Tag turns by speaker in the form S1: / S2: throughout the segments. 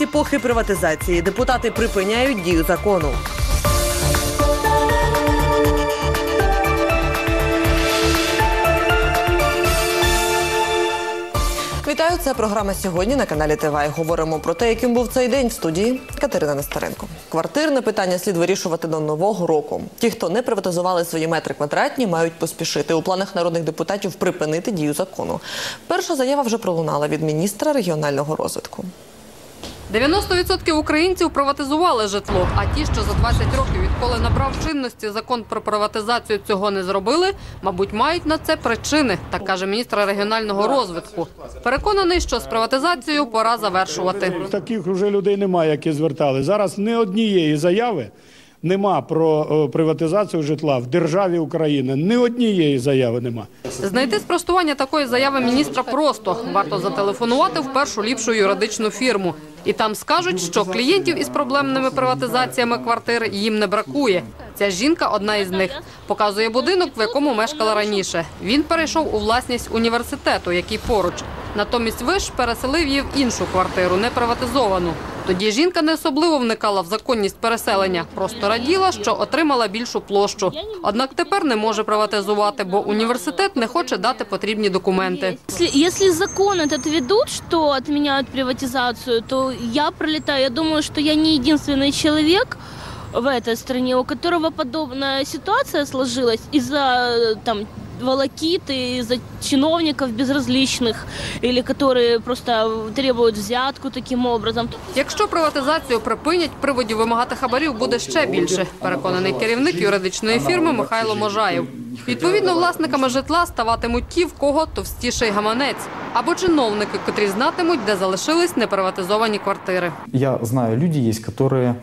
S1: епохи приватизації депутати припиняють дію закону. Вітаю, це програма сьогодні на каналі ТВ. Говоримо про те, яким був цей день в студії Катерина Нестеренко. Квартирне питання слід вирішувати до нового року. Ті, хто не приватизували свої метри квадратні, мають поспішити. У планах народних депутатів припинити дію закону. Перша заява вже пролунала від міністра регіонального розвитку.
S2: 90% українців приватизували житло, а ті, що за 20 років, відколи набрав чинності закон про приватизацію, цього не зробили, мабуть, мають на це причини, так каже міністр регіонального розвитку. Переконаний, що з приватизацією пора завершувати.
S3: Таких вже людей немає, які звертали. Зараз Не однієї заяви нема про е, приватизацію житла в державі Україна. Ні однієї заяви нема.
S2: Знайти спростування такої заяви міністра просто варто зателефонувати в першу ліпшу юридичну фірму. І там скажуть, що клієнтів із проблемними приватизаціями квартир їм не бракує. Ця жінка одна із них. Показує будинок, в якому мешкала раніше. Він перейшов у власність університету, який поруч. Натомість виш переселив її в іншу квартиру, не приватизовану. Тоді жінка не особливо вникала в законність переселення, просто раділа, що отримала більшу площу. Однак тепер не може приватизувати, бо університет не хоче дати потрібні документи.
S4: Если, если закон этот ведут, что отменяют приватизацию, то я пролетаю. Я думаю, что я не единственный человек в этой стране, у которого подобная ситуация сложилась из-за э, там волокиты, из-за чиновников безразличных, или которые просто требуют взятку таким образом.
S2: Якщо приватизацію припинять, приводів вимагати хабарів буде ще більше. Переконаний керівник юридичної фірми Михайло Можаєв. Відповідно, власниками житла ставатимуть ті, в кого товстіший гаманець, або чиновники, котрі знатимуть, де залишились неприватизовані квартири.
S5: Я знаю, люди есть, которые м,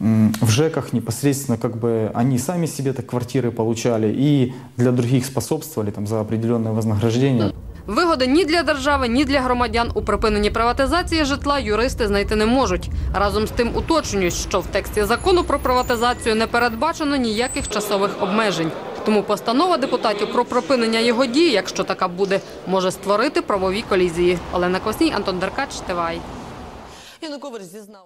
S5: в ЖЭКах непосредственно как бы они сами себе так квартиры получали и для других способствовали там за определенное вознаграждение.
S2: Вигоди ні для держави, ні для громадян у припиненні приватизації житла юристи знайти не можуть. Разом з тим уточнюють, що в тексті закону про приватизацію не передбачено ніяких часових обмежень. Тому постанова депутатів про припинення його дії, якщо така буде, може створити правові колізії. Олена Косній, Антон Деркач, Тивай.
S1: Янукович зізнав.